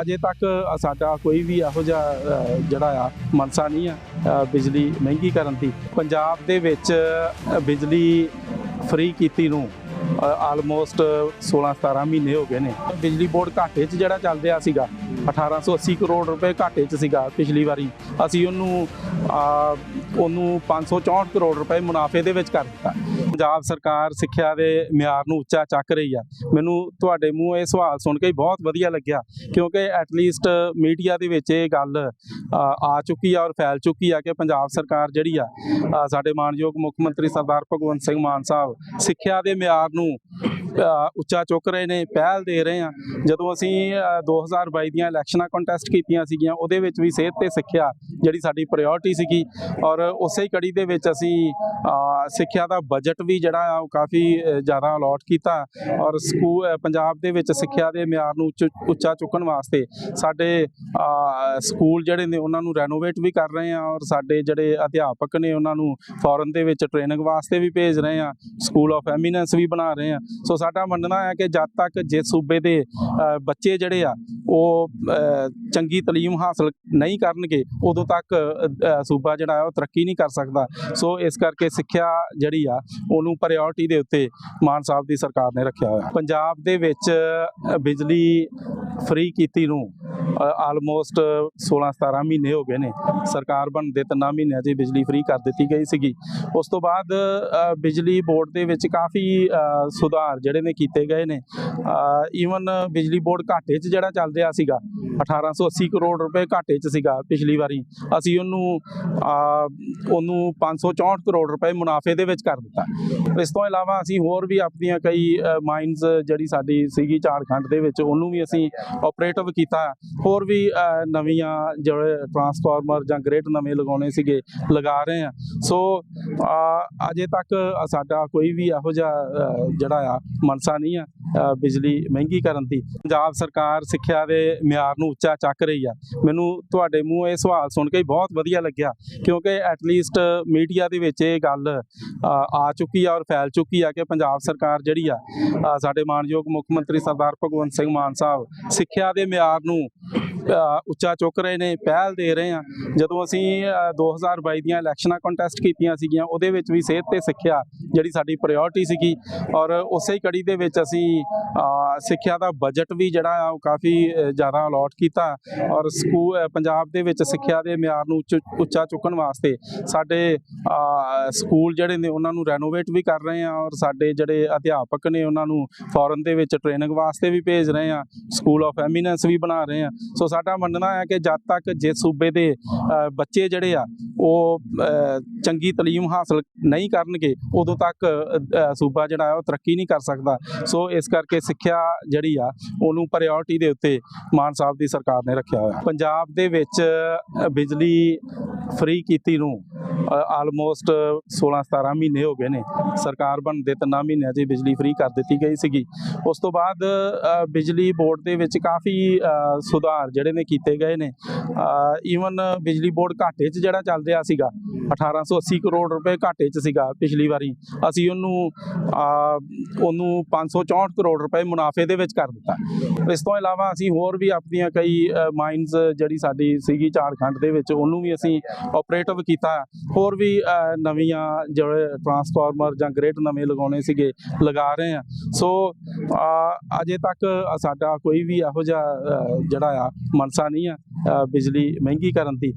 ਅਜੇ ਤੱਕ ਸਾਡਾ ਕੋਈ ਵੀ ਇਹੋ ਜਿਹਾ ਜਿਹੜਾ ਆ, ਮਨਸਾ ਨਹੀਂ ਆ ਬਿਜਲੀ ਮਹਿੰਗੀ ਕਰਨ ਦੀ। ਪੰਜਾਬ ਦੇ ਵਿੱਚ ਬਿਜਲੀ ਫ੍ਰੀ ਕੀਤੀ ਨੂੰ ਆਲਮੋਸਟ 16 17 ਮਹੀਨੇ ਹੋ ਗਏ ਨੇ। ਬਿਜਲੀ ਬੋਰਡ ਘਾਟੇ 'ਚ ਜਿਹੜਾ ਚੱਲ ਰਿਹਾ ਸੀਗਾ 1880 ਕਰੋੜ ਰੁਪਏ ਘਾਟੇ 'ਚ ਸੀਗਾ ਪਿਛਲੀ ਵਾਰੀ। ਅਸੀਂ ਉਹਨੂੰ ਆ, ਉਹਨੂੰ 564 ਕਰੋੜ ਰੁਪਏ ਮੁਨਾਫੇ ਦੇ ਵਿੱਚ ਕਰ ਦਿੱਤਾ। ਪੰਜਾਬ ਸਰਕਾਰ ਸਿੱਖਿਆ ਦੇ ਮਿਆਰ ਨੂੰ ਉੱਚਾ ਚੱਕ ਰਹੀ ਆ। ਮੈਨੂੰ ਤੁਹਾਡੇ ਮੂੰਹ ਇਹ ਸਵਾਲ ਸੁਣ ਕੇ ਬਹੁਤ ਵਧੀਆ ਲੱਗਿਆ ਕਿਉਂਕਿ ਐਟਲੀਸਟ ਮੀਡੀਆ ਦੇ ਵਿੱਚ ਇਹ ਗੱਲ ਆ, ਚੁੱਕੀ ਆ ਔਰ ਫੈਲ ਚੁੱਕੀ ਆ ਕਿ ਪੰਜਾਬ ਸਰਕਾਰ ਜਿਹੜੀ ਆ ਸਾਡੇ ਮਾਨਯੋਗ ਮੁੱਖ ਮੰਤਰੀ ਸਰਦਾਰ ਭਗਵੰਤ ਸਿੰਘ ਮਾਨ ਸਾਹਿਬ ਸਿੱਖਿਆ ਦੇ ਮਿਆਰ ਨੂੰ ਉੱਚਾ ਚੁੱਕ ਰਹੇ ਨੇ ਪਹਿਲ ਦੇ ਰਹੇ ਆ ਜਦੋਂ ਅਸੀਂ ਅ, 2022 ਦੀਆਂ ਇਲੈਕਸ਼ਨਾਂ ਕੰਟੈਸਟ ਕੀਤੀਆਂ ਸੀਗੀਆਂ ਉਹਦੇ ਵਿੱਚ ਵੀ ਸਿਹਤ ਤੇ ਸਿੱਖਿਆ ਜਿਹੜੀ ਸਾਡੀ ਪ੍ਰਾਇੋਰਟੀ ਸੀਗੀ। ਔਰ ਉਸੇ ਕੜੀ ਦੇ ਵਿੱਚ ਅਸੀਂ ਸਿੱਖਿਆ ਦਾ ਬਜਟ ਵੀ ਜਿਹੜਾ ਆ ਉਹ ਕਾਫੀ ਜ਼ਿਆਦਾ ਅਲੋਟ ਕੀਤਾ ਔਰ ਸਕੂਲ ਪੰਜਾਬ ਦੇ ਵਿੱਚ ਸਿੱਖਿਆ ਦੇ ਮਿਆਰ ਨੂੰ ਉੱਚ- ਉੱਚਾ ਚੁੱਕਣ ਵਾਸਤੇ ਸਾਡੇ ਸਕੂਲ ਜਿਹੜੇ ਨੇ ਉਹਨਾਂ ਨੂੰ ਰੈਨੋਵੇਟ ਵੀ ਕਰ ਰਹੇ ਆ ਔਰ ਸਾਡੇ ਜਿਹੜੇ ਅਧਿਆਪਕ ਨੇ ਉਹਨਾਂ ਨੂੰ ਫੋਰਨ ਦੇ ਵਿੱਚ ਟ੍ਰੇਨਿੰਗ ਵਾਸਤੇ ਵੀ ਭੇਜ ਰਹੇ ਆ ਸਕੂਲ ਆਫ ਐਮੀਨੈਂਸ ਵੀ ਬਣਾ ਰਹੇ ਆ। ਸੋ ਸਾਡਾ ਮੰਨਣਾ ਹੈ ਕਿ ਜਦ ਤੱਕ ਜਿਸ ਸੂਬੇ ਦੇ ਬੱਚੇ ਜਿਹੜੇ ਆ ਉਹ ਚੰਗੀ ਤਾਲੀਮ ਹਾਸਲ ਨਹੀਂ ਕਰਨਗੇ, ਉਦੋਂ ਤੱਕ ਸੂਬਾ ਜਿਹੜਾ ਉਹ ਤਰੱਕੀ ਨਹੀਂ ਕਰ ਸਕਦਾ। ਸੋ ਇਸ ਕਰਕੇ ਸਿੱਖਿਆ ਜਿਹੜੀ ਆ, ਉਹਨੂੰ ਪ੍ਰਾਇੋਰਟੀ ਦੇ ਉੱਤੇ ਮਾਨ ਸਾਹਿਬ ਦੀ ਸਰਕਾਰ ਨੇ ਰੱਖਿਆ ਹੋਇਆ। ਪੰਜਾਬ ਦੇ ਵਿੱਚ ਬਿਜਲੀ ਫ੍ਰੀ ਕੀਤੀ ਨੂੰ ਆਲਮੋਸਟ 16 17 ਮਹੀਨੇ ਹੋ ਗਏ ਨੇ। ਸਰਕਾਰ ਬਣਦੇ ਤਿੰਨਾਂ ਮਹੀਨਿਆਂ 'ਚ ਬਿਜਲੀ ਫ੍ਰੀ ਕਰ ਦਿੱਤੀ ਗਈ ਸੀਗੀ। ਉਸ ਤੋਂ ਬਾਅਦ ਬਿਜਲੀ ਬੋਰਡ ਦੇ ਵਿੱਚ ਕਾਫੀ ਸੁਧਾਰ ਜਿਹੜੇ ਨੇ ਕੀਤੇ ਗਏ ਨੇ। ਈਵਨ ਬਿਜਲੀ ਬੋਰਡ ਘਾਟੇ 'ਚ ਜਿਹੜਾ ਚੱਲ ਰਿਹਾ ਸੀਗਾ। 1880 ਕਰੋੜ ਰੁਪਏ ਘਾਟੇ 'ਚ ਸੀਗਾ ਪਿਛਲੀ ਵਾਰੀ। ਅਸੀਂ ਉਹਨੂੰ ਅ, ਉਹਨੂੰ 564 ਕਰੋੜ ਰੁਪਏ ਮੁਨਾਫੇ ਦੇ ਵਿੱਚ ਕਰ ਦਿੱਤਾ। ਇਸ ਤੋਂ ਇਲਾਵਾ ਅਸੀਂ ਹੋਰ ਵੀ ਆਪਣੀਆਂ ਕਈ ਮਾਈਨਸ ਜਿਹੜੀ ਸਾਡੀ ਸੀਗੀ ਝਾਰਖੰਡ ਦੇ ਵਿੱਚ ਉਹਨੂੰ ਵੀ ਅਸੀਂ ਆਪਰੇਟਿਵ ਕੀਤਾ। ਹੋਰ ਵੀ ਅ, ਨਵੀਆਂ ਜਿਹੜੇ ਟਰਾਂਸਫਾਰਮਰ ਜਾਂ ਗ੍ਰਿਡ ਨਵੇਂ ਲਗਾਉਣੇ ਸੀਗੇ ਲਗਾ ਰਹੇ ਆ ਸੋ ਅਜੇ ਤੱਕ ਸਾਡਾ ਕੋਈ ਵੀ ਇਹੋ ਜਿਹਾ ਜਿਹੜਾ ਆ ਮਨਸਾ ਨਹੀਂ ਆ ਬਿਜਲੀ ਮਹਿੰਗੀ ਕਰਨ ਦੀ। ਪੰਜਾਬ ਸਰਕਾਰ ਸਿੱਖਿਆ ਦੇ ਮਿਆਰ ਨੂੰ ਉੱਚਾ ਚੱਕ ਰਹੀ ਆ। ਮੈਨੂੰ ਤੁਹਾਡੇ ਮੂੰਹ ਇਹ ਸਵਾਲ ਸੁਣ ਕੇ ਬਹੁਤ ਵਧੀਆ ਲੱਗਿਆ ਕਿਉਂਕਿ ਐਟਲੀਸਟ ਮੀਡੀਆ ਦੇ ਵਿੱਚ ਇਹ ਗੱਲ ਆ ਚੁੱਕੀ ਆ ਔਰ ਫੈਲ ਚੁੱਕੀ ਆ ਕਿ ਪੰਜਾਬ ਸਰਕਾਰ ਜਿਹੜੀ ਆ ਸਾਡੇ ਮਾਨਯੋਗ ਮੁੱਖ ਮੰਤਰੀ ਸਰਦਾਰ ਭਗਵੰਤ ਸਿੰਘ ਮਾਨ ਸਾਹਿਬ ਸਿੱਖਿਆ ਦੇ ਮਿਆਰ ਨੂੰ ਉੱਚਾ ਚੁੱਕ ਰਹੇ ਨੇ ਪਹਿਲ ਦੇ ਰਹੇ ਆ। ਜਦੋਂ ਅਸੀਂ ਅ, 2022 ਦੀਆਂ ਇਲੈਕਸ਼ਨਾਂ ਕੰਟੈਸਟ ਕੀਤੀਆਂ ਸੀਗੀਆਂ ਉਹਦੇ ਵਿੱਚ ਵੀ ਸਿਹਤ ਤੇ ਸਿੱਖਿਆ ਜਿਹੜੀ ਸਾਡੀ ਪ੍ਰਾਇੋਰਟੀ ਸੀਗੀ ਔਰ ਉਸੇ ਕੜੀ ਦੇ ਵਿੱਚ ਅਸੀਂ ਸਿੱਖਿਆ ਦਾ ਬਜਟ ਵੀ ਜਿਹੜਾ ਆ ਉਹ ਕਾਫੀ ਜ਼ਿਆਦਾ ਅਲਾਟ ਕੀਤਾ ਔਰ ਸਕੂਲ ਪੰਜਾਬ ਦੇ ਵਿੱਚ ਸਿੱਖਿਆ ਦੇ ਮਿਆਰ ਨੂੰ ਉੱਚ- ਉੱਚਾ ਚੁੱਕਣ ਵਾਸਤੇ ਸਾਡੇ ਸਕੂਲ ਜਿਹੜੇ ਨੇ ਉਹਨਾਂ ਨੂੰ ਰੈਨੋਵੇਟ ਵੀ ਕਰ ਰਹੇ ਆ ਔਰ ਸਾਡੇ ਜਿਹੜੇ ਅਧਿਆਪਕ ਨੇ ਉਹਨਾਂ ਨੂੰ ਫੋਰਨ ਦੇ ਵਿੱਚ ਟ੍ਰੇਨਿੰਗ ਵਾਸਤੇ ਵੀ ਭੇਜ ਰਹੇ ਆ ਸਕੂਲ ਆਫ ਐਮੀਨੈਂਸ ਵੀ ਬਣਾ ਰਹੇ ਆ। ਸੋ ਸਾਡਾ ਮੰਨਣਾ ਹੈ ਕਿ ਜਦ ਤੱਕ ਜੇ ਸੂਬੇ ਦੇ ਬੱਚੇ ਜਿਹੜੇ ਆ ਉਹ ਚੰਗੀ ਤਾਲੀਮ ਹਾਸਲ ਨਹੀਂ ਕਰਨਗੇ, ਉਦੋਂ ਤੱਕ ਸੂਬਾ ਜਿਹੜਾ ਹੈ ਉਹ ਤਰੱਕੀ ਨਹੀਂ ਕਰ ਸਕਦਾ। ਸੋ ਇਸ ਕਰਕੇ ਸਿੱਖਿਆ ਜਿਹੜੀ ਆ, ਉਹਨੂੰ ਪ੍ਰਾਇੋਰਟੀ ਦੇ ਉੱਤੇ ਮਾਨ ਸਾਹਿਬ ਦੀ ਸਰਕਾਰ ਨੇ ਰੱਖਿਆ ਹੋਇਆ। ਪੰਜਾਬ ਦੇ ਵਿੱਚ ਬਿਜਲੀ ਫ੍ਰੀ ਕੀਤੀ ਨੂੰ ਆਲਮੋਸਟ 16 17 ਮਹੀਨੇ ਹੋ ਗਏ ਨੇ। ਸਰਕਾਰ ਬਣਦੇ ਤਿੰਨਾਂ ਮਹੀਨਿਆਂ 'ਚ ਬਿਜਲੀ ਫ੍ਰੀ ਕਰ ਦਿੱਤੀ ਗਈ ਸੀਗੀ। ਉਸ ਤੋਂ ਬਾਅਦ ਬਿਜਲੀ ਬੋਰਡ ਦੇ ਵਿੱਚ ਕਾਫੀ ਸੁਧਾਰ ਜਿਹੜੇ ਨੇ ਕੀਤੇ ਗਏ ਨੇ। ਈਵਨ ਬਿਜਲੀ ਬੋਰਡ ਘਾਟੇ 'ਚ ਜਿਹੜਾ ਚੱਲ ਰਿਹਾ ਸੀਗਾ 1880 ਕਰੋੜ ਰੁਪਏ ਘਾਟੇ 'ਚ ਸੀਗਾ ਪਿਛਲੀ ਵਾਰੀ। ਅਸੀਂ ਉਹਨੂੰ ਅ, ਉਹਨੂੰ 564 ਕਰੋੜ ਰੁਪਏ ਮੁਨਾਫੇ ਦੇ ਵਿੱਚ ਕਰ ਦਿੱਤਾ। ਇਸ ਤੋਂ ਇਲਾਵਾ ਅਸੀਂ ਹੋਰ ਵੀ ਆਪਣੀਆਂ ਕਈ ਮਾਈਨਸ ਜਿਹੜੀ ਸਾਡੀ ਸੀਗੀ ਝਾਰਖੰਡ ਦੇ ਵਿੱਚ ਉਹਨੂੰ ਵੀ ਅਸੀਂ ਆਪਰੇਟਿਵ ਕੀਤਾ। ਹੋਰ ਵੀ ਅ, ਨਵੀਆਂ ਜਿਹੜੇ ਟਰਾਂਸਫਾਰਮਰ ਜਾਂ ਗ੍ਰਿਡ ਨਵੇਂ ਲਗਾਉਣੇ ਸੀਗੇ ਲਗਾ ਰਹੇ ਆ। ਸੋ ਅਜੇ ਤੱਕ ਸਾਡਾ ਕੋਈ ਵੀ ਇਹੋ ਜਿਹਾ ਜਿਹੜਾ ਆ ਮਨਸਾ ਨਹੀਂ ਆ ਬਿਜਲੀ ਮਹਿੰਗੀ ਕਰਨ ਦੀ।